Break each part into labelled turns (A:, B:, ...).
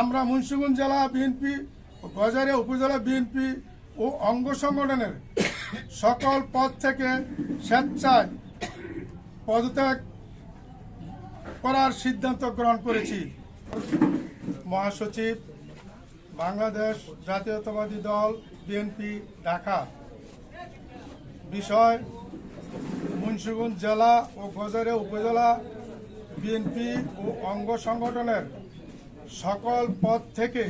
A: আমরা মুন্সিগঞ্জ জেলা বিএনপি গজারিয়া উপজেলা বিএনপি ও অঙ্গ সংগঠনের সকল পদ থেকে স্বেচ্ছায় পদত্যাগ করার সিদ্ধান্ত গ্রহণ করেছি। মহাসচিব, বাংলাদেশ জাতীয়তাবাদী দল বিএনপি ঢাকা। বিষয়, মুন্সিগঞ্জ জেলা ও গজারিয়া উপজেলা বিএনপি ও অঙ্গ সংগঠনের সকল পদ থেকে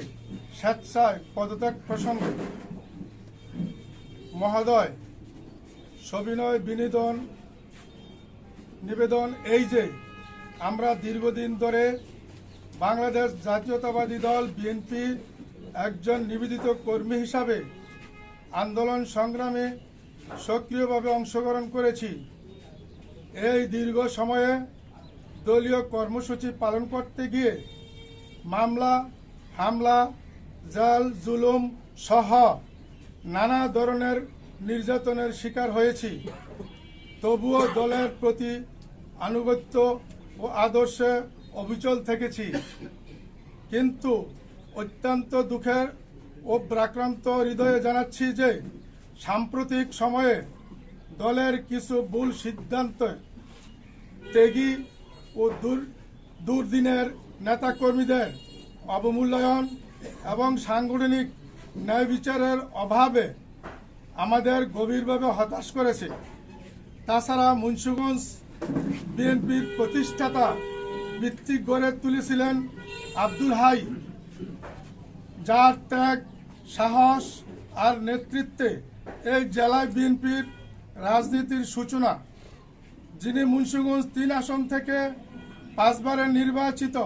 A: স্বেচ্ছায় পদত্যাগ প্রসঙ্গে মহোদয়, সবিনয় বিনোদন নিবেদন এই যে আমরা দীর্ঘদিন ধরে বাংলাদেশ জাতীয়তাবাদী দল বিএনপির একজন নিবেদিত কর্মী হিসাবে আন্দোলন সংগ্রামে সক্রিয়ভাবে অংশগ্রহণ করেছি। এই দীর্ঘ সময়ে দলীয় কর্মসূচি পালন করতে গিয়ে মামলা, হামলা, জাল, জুলুম সহ নানা ধরনের নির্যাতনের শিকার হয়েছি। তবুও দলের প্রতি আনুগত্য ও আদর্শে অবিচল থেকেছি। কিন্তু অত্যন্ত দুঃখের ও ব্রাক্রান্ত হৃদয়ে জানাচ্ছি যে সাম্প্রতিক সময়ে দলের কিছু ভুল সিদ্ধান্ত ত্যাগী ও দূর দুর্দিনের নেতাকর্মীদের অবমূল্যায়ন এবং সাংগঠনিক ন্যায় বিচারের অভাবে আমাদের গভীরভাবে হতাশ করেছে। তাছাড়া মুন্সিগঞ্জ বিএনপির প্রতিষ্ঠাতা ভিত্তিক গড়ে তুলেছিলেন আব্দুল হাই, যার ত্যাগ, সাহস আর নেতৃত্বে এই জেলায় বিএনপির রাজনীতির সূচনা। যিনি মুন্সিগঞ্জ তিন আসন থেকে পাঁচবারের নির্বাচিত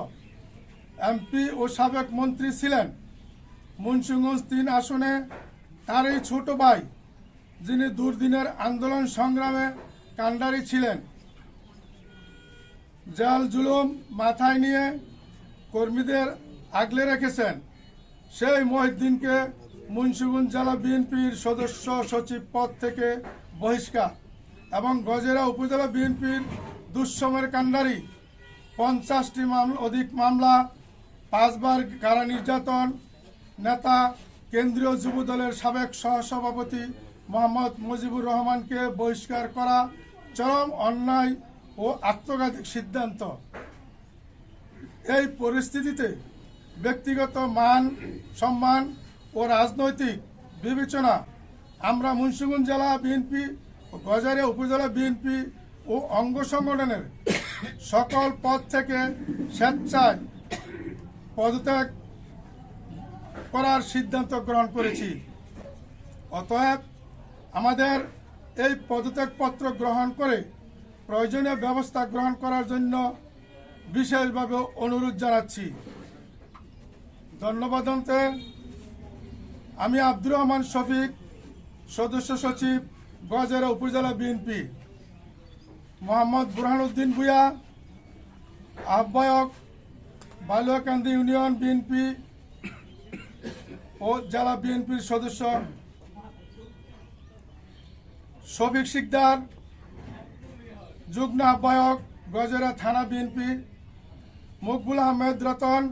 A: এমপি ও সাবেক মন্ত্রী ছিলেন। মুন্সিগঞ্জ তিন আসনে তার এই ছোট ভাই, যিনি দুর্দিনের আন্দোলন সংগ্রামে কাণ্ডারি ছিলেন। জাল জুলুম মাথায় নিয়ে কর্মীদের আগলে রেখেছেন। সেই মহিদ্দিনকে মুন্সিগঞ্জ জেলা বিএনপির সদস্য সচিব পদ থেকে বহিষ্কার এবং গজেরা উপজেলা বিএনপির দুঃসময়ের কাণ্ডারি, পঞ্চাশটি মামলা, অধিক মামলা পাঁচবার কারা নির্যাতন নেতা কেন্দ্রীয় যুব দলের সাবেক সহসভাপতি মোহাম্মদ মুজিবুর রহমানকে বহিষ্কার করা চরম অন্যায় ও আত্মঘাতী সিদ্ধান্ত। এই পরিস্থিতিতে ব্যক্তিগত মান, সম্মান ও রাজনৈতিক বিবেচনা আমরা মুন্সিগঞ্জ জেলা বিএনপি ও গজারিয়া উপজেলা বিএনপি ও অঙ্গ সংগঠনের সকল পদ থেকে স্বেচ্ছায় পদত্যাগ করার সিদ্ধান্ত গ্রহণ করেছি। অতএব আমাদের এই পদত্যাগপত্র গ্রহণ করে প্রয়োজনীয় ব্যবস্থা গ্রহণ করার জন্য বিশেষভাবে অনুরোধ জানাচ্ছি। ধন্যবাদ অন্তে আমি আব্দুর রহমান শফিক, সদস্য সচিব গজেরা উপজেলা বিএনপি। মোহাম্মদ বুরহানুদ্দিন ভুয়া আহ্বায়ক বালুয়াকান্দি ইউনিয়ন বিএনপি ও জেলা বিএনপির সদস্য শফিক শিকদার, যুগ্ম আহ্বায়ক গজেরা থানা বিএনপি, মকবুল আহমেদ রতন,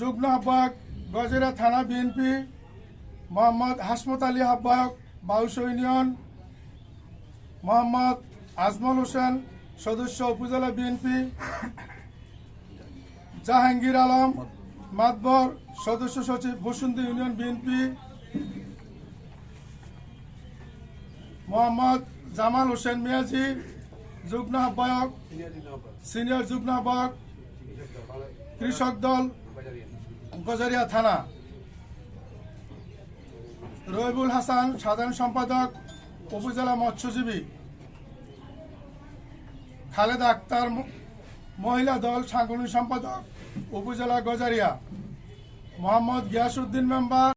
A: যুগ্ম আহ্বায়ক গজেরা থানা বিএনপি, মোহাম্মদ হাসমত আলী আহ্বায়ক বাউশ ইউনিয়ন, মোহাম্মদ আজমল হোসেন সদস্য উপজেলা বিএনপি জাহাঙ্গীর আলম, মাতবর, সদস্য সচিব বসুন্ধী ইউনিয়ন বিএনপি মোহাম্মদ জামাল হোসেন মিয়াজি, যুগ্ম আহ্বায়ক, সিনিয়র যুগ্ম আহ্বায়ক, কৃষক দল, গজারিয়া থানা। রবিবুল হাসান, সাধারণ সম্পাদক, উপজেলা মৎস্যজীবী। খালেদা আক্তার মহিলা দল সাংগঠনিক সম্পাদক উপজেলা গজারিয়া। মোহাম্মদ গিয়াসউদ্দিন মেম্বার।